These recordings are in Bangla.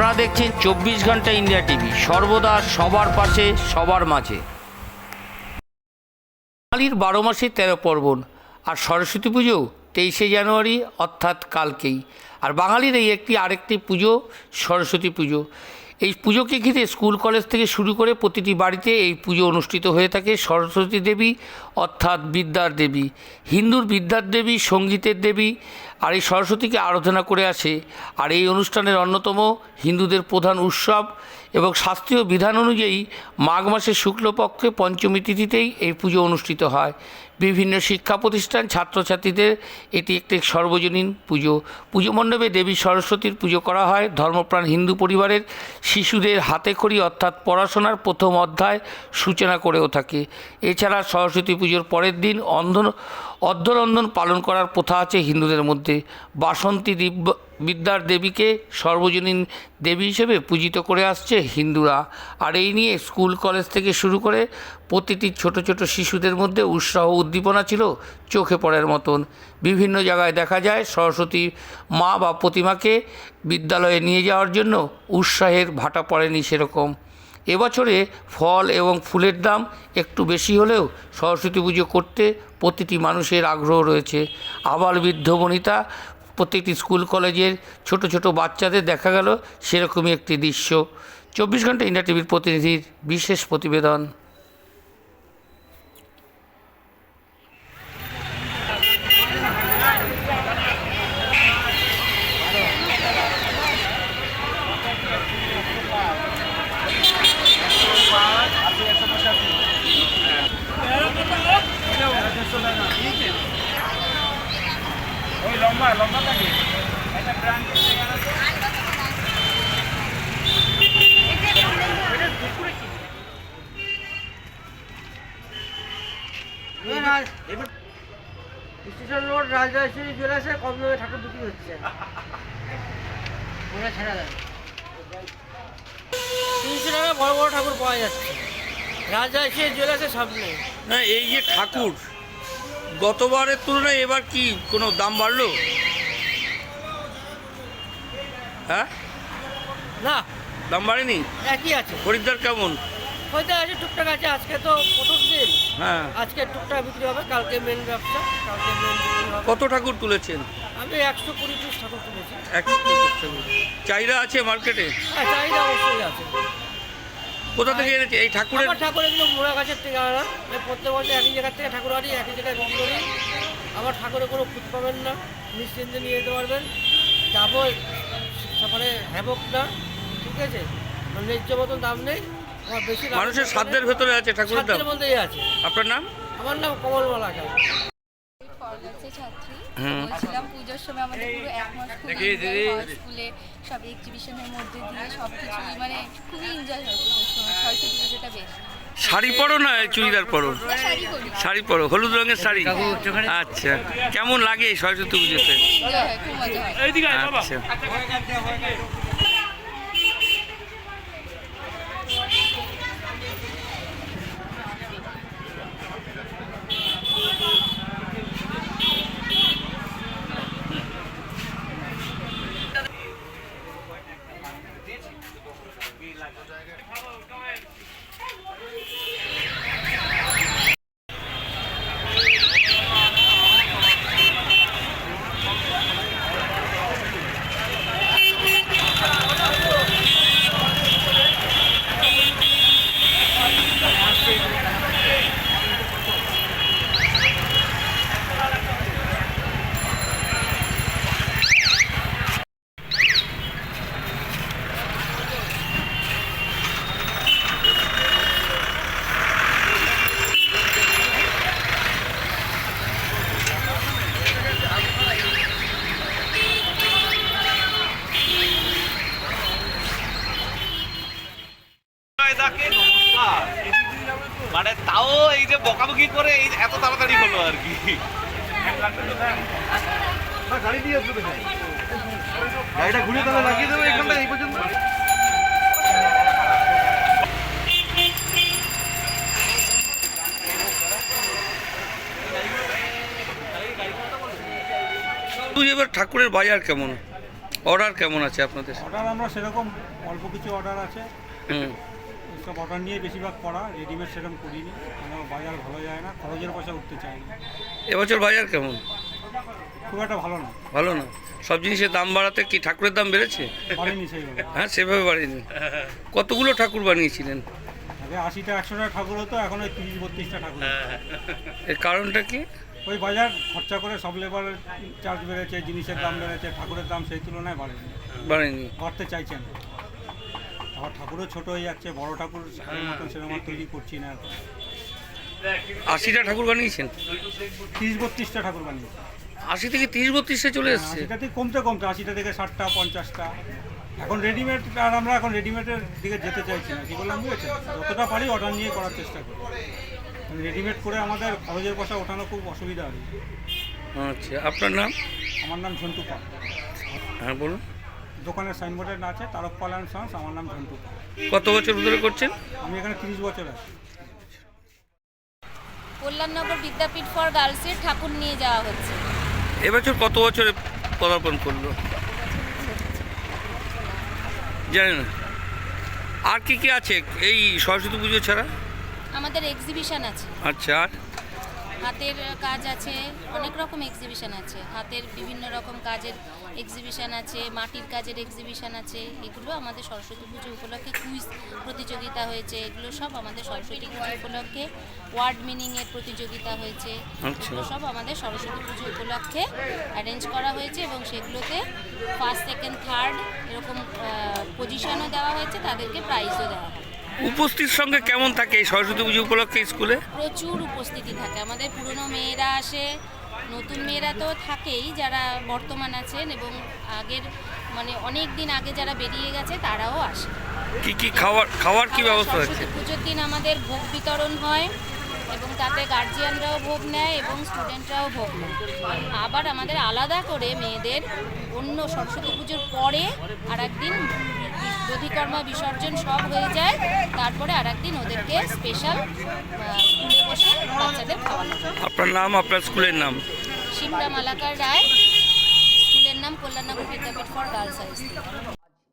আপনারা দেখছেন চব্বিশ ঘণ্টা ইন্ডিয়া টিভি। সর্বদা সবার পাশে, সবার মাঝে। বাঙালির বারো মাসে তেরো পার্বণ আর সরস্বতী পুজো তেইশে জানুয়ারি, অর্থাৎ কালকেই। আর বাঙালির এই একটি আরেকটি পুজো, সরস্বতী পুজো। এই পুজোকে ঘিরে স্কুল, কলেজ থেকে শুরু করে প্রতিটি বাড়িতে এই পুজো অনুষ্ঠিত হয়ে থাকে সরস্বতী দেবী, অর্থাৎ বিদ্যার দেবী। হিন্দুর বিদ্যার দেবী, সঙ্গীতের দেবী আর এই সরস্বতীকে আরাধনা করে আসে। আর এই অনুষ্ঠানের অন্যতম হিন্দুদের প্রধান উৎসব এবং শাস্ত্রীয় বিধান অনুযায়ী মাঘ মাসের শুক্লপক্ষে পঞ্চমী তিথিতেই এই পুজো অনুষ্ঠিত হয়। বিভিন্ন শিক্ষা প্রতিষ্ঠান, ছাত্রছাত্রীদের এটি একটি সর্বজনীন পুজো। পুজো মণ্ডপে দেবী সরস্বতীর পুজো করা হয়। ধর্মপ্রাণ হিন্দু পরিবারের শিশুদের হাতে খড়ি অর্থাৎ পড়াশোনার প্রথম অধ্যায় সূচনা করেও থাকে। এছাড়া সরস্বতী পুজোর পরের দিন অন্ধন অর্ধরন্ধন পালন করার প্রথা আছে হিন্দুদের মধ্যে। বাসন্তী দিব্য, বিদ্যার দেবীকে সর্বজনীন দেবী হিসেবে পূজিত করে আসছে হিন্দুরা। আর এই নিয়ে স্কুল, কলেজ থেকে শুরু করে প্রতিটি ছোট ছোট শিশুদের মধ্যে উৎসাহ উদ্দীপনা ছিল চোখে পড়ার মতন। বিভিন্ন জায়গায় দেখা যায় সরস্বতী মা বা প্রতিমাকে বিদ্যালয়ে নিয়ে যাওয়ার জন্য উৎসাহের ভাটা পড়েনি সেরকম। এবছরে ফল এবং ফুলের দাম একটু বেশি হলেও সরস্বতী পুজো করতে প্রতিটি মানুষের আগ্রহ রয়েছে। আবাল বৃদ্ধ বনিতা প্রত্যেকটি স্কুল, কলেজের ছোট ছোট বাচ্চাদের দেখা গেল সেরকমই একটি দৃশ্য। চব্বিশ ঘণ্টা ইন্ডিয়া টিভির প্রতিনিধির বিশেষ প্রতিবেদন। লম্বা লম্বা থাকে। একটা ব্র্যান্ড স্টেশন রোড রাজরাজেশ্বরী জুয়েলার্সে কম দামে ঠাকুর বিক্রি হচ্ছে। ওরা ছেড়ে দেন তিনশো টাকা বড় বড় ঠাকুর পাওয়া যাচ্ছে। রাজরাজেশ্বরী জুয়েলার্সের সামনে। না এই যে ঠাকুর গতবারের তুলনায় এবার কি কোনো দাম বাড়লো? হ্যাঁ? না। দাম বাড়েনি? একই আছে। খরিদ্দার কেমন? হয়তো আছে টুকটাক আছে। আজকে তো প্রথম দিন। হ্যাঁ। আজকে টুকটাক বিক্রি হবে কালকে মেন ব্যবসা কালকে মেন কত ঠাকুর তুলেছেন? আমি একশো কুড়ি পিস ঠাকুর তুলেছি। এক চাহিদা আছে মার্কেটে হ্যাঁ চাহিদা অবশ্যই আছে। কোথা থেকে এনেছে? এই ঠাকুরের আমার ঠাকুর এগুলো মোড়া গাছের থেকে আনা। আমি প্রত্যেক বছর একই জায়গার থেকে ঠাকুর আনি একই জায়গায় বিক্রি করি। আমার ঠাকুরে কোনো খুঁত পাবেন না নিশ্চিন্তে নিয়ে যেতে পারবেন। যাব সকালে হ্যাবক না ঠিক আছে? মানে ন্যায্য মতন দাম নেই আমার বেশি মানুষের সাধ্যের ভেতরে আছে ঠাকুরের দাম? সাধ্যের আছে। আপনার নাম? আমার নাম কমল মালাকা ছাত্রী। বলছিলাম পুজোর সময় আমাদের পুরো এক মাস খুব স্কুলে। সব এক্সিবিশনের মধ্যে দিয়ে সব কিছুই মানে খুবই এনজয় হয় পুজোর সময়। সরস্বতী পুজোটা বেশ। শাড়ি পরো না চুড়িদার পরো? শাড়ি পরো। হলুদ রঙের শাড়ি? আচ্ছা। কেমন লাগে সরস্বতী পুজোতে? এনজয় হয় খুব মজা হয়। আচ্ছা। দাকে নমস্কার। মানে তাও এই যে বকাবকি করে এই এত তাড়াতাড়ি হলো আর কি। গাড়িটা ঘুরে তাহলে লাগিয়ে দেবো এখানটা এই পর্যন্ত। তুই এবার ঠাকুরের বাজার কেমন? অর্ডার কেমন আছে আপনাদের? অর্ডার আমরা সেরকম অল্প কিছু অর্ডার আছে। হুম। সব অর্ডার নিয়ে বেশিরভাগ করা রেডিমেড সেরকম করিনি। বাজার ভালো যায় না খরচের পয়সা উঠতে চাই না। এবছর বাজার কেমন? খুব একটা ভালো না। ভালো না? সব জিনিসের দাম বাড়াতে কি ঠাকুরের দাম বেড়েছে? সেইভাবে। হ্যাঁ সেভাবে বাড়েনি। কতগুলো ঠাকুর বানিয়েছিলেন? আগে আশিটা একশোটা ঠাকুর হতো এখন ওই তিরিশ বত্রিশটা ঠাকুর এর কারণটা কি? ওই বাজার খরচা করে সব লেবারের চার্জ বেড়েছে জিনিসের দাম বেড়েছে ঠাকুরের দাম সেই তুলনায় বাড়েনি। বাড়েনি। বাড়তে চাইছেন আবার ঠাকুরও ছোট হয়ে যাচ্ছে বড় ঠাকুর আগের সেরকম তৈরি করছি না এখন। আশিটা ঠাকুর বানিয়েছেন? তিরিশ বত্রিশটা ঠাকুর বানিয়েছে। আশি থেকে তিরিশ বত্রিশে চলে এসছে? আশিটা থেকে কমতে কমতে আশিটা থেকে ষাটটা পঞ্চাশটা। এখন রেডিমেড আর আমরা এখন রেডিমেডের দিকে যেতে চাইছি না কি বললাম বুঝেছেন? যতটা পারি অর্ডার নিয়ে করার চেষ্টা করি। রেডিমেড করে আমাদের খরচের পয়সা ওঠানো খুব অসুবিধা হয় আচ্ছা আপনার নাম? আমার নাম ঝন্টু পাল। হ্যাঁ বলুন। দোকানের সাইনবোর্ডের না আছে তারক পাল অ্যান্ড সন্স আমার নাম ঝন্টু পাল। কত বছর ধরে করছেন? আমি এখানে তিরিশ বছর আছি। কল্যাণনগর বিদ্যাপীঠ ফর গার্লসের ঠাকুর নিয়ে যাওয়া হচ্ছে। এবছর কত বছরে পদার্পণ করল? জানি না। আর কি কি আছে এই সরস্বতী পুজো ছাড়া? আমাদের এক্সিবিশন আছে। আচ্ছা আর? হাতের কাজ আছে অনেক রকম এক্সিবিশন আছে। হাতের বিভিন্ন রকম কাজের এক্সিবিশন আছে মাটির কাজের এক্সিবিশন আছে। এগুলো আমাদের সরস্বতী পুজো উপলক্ষে কুইজ প্রতিযোগিতা হয়েছে। এগুলো সব আমাদের সরস্বতী পুজো উপলক্ষে ওয়ার্ড মিনিংয়ের প্রতিযোগিতা হয়েছে। আচ্ছা। এগুলো সব আমাদের সরস্বতী পুজো উপলক্ষে অ্যারেঞ্জ করা হয়েছে এবং সেগুলোতে ফার্স্ট সেকেন্ড থার্ড এরকম পজিশনও দেওয়া হয়েছে। তাদেরকে প্রাইজও দেওয়া হয়। উপস্থিত সঙ্গে কেমন থাকে এই সরস্বতী পুজো উপলক্ষে স্কুলে? প্রচুর উপস্থিতি থাকে। আমাদের পুরনো মেয়েরা আসে নতুন মেয়েরা তো থাকেই যারা বর্তমান আছেন এবং আগের মানে অনেক দিন আগে যারা বেরিয়ে গেছে তারাও আসে। কি কি খাওয়ার খাওয়ার কি ব্যবস্থা আছে? পুজোর দিন আমাদের ভোগ বিতরণ হয় এবং তাতে গার্জিয়ানরাও ভোগ নেয় এবং স্টুডেন্টরাও ভোগ নেয়। আবার আমাদের আলাদা করে মেয়েদের অন্য সরস্বতী পুজোর পরে আর একদিন দধিকর্মা বিসর্জন সব হয়ে যায়। তারপরে আর একদিন ওদেরকে স্পেশাল স্কুলে বসে বাচ্চাদের খাওয়ানো আপনার নাম আপনার স্কুলের নাম? শিমরা মালাকার রায়। স্কুলের নাম Kalyannagar Vidyapith for girls high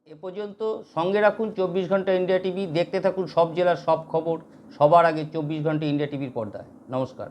এ পর্যন্ত সঙ্গে রাখুন চব্বিশ ঘণ্টা ইন্ডিয়া টিভি। দেখতে থাকুন সব জেলার সব খবর। সবার আগে চব্বিশ ঘণ্টা ইন্ডিয়া টিভির পর্দায়। নমস্কার।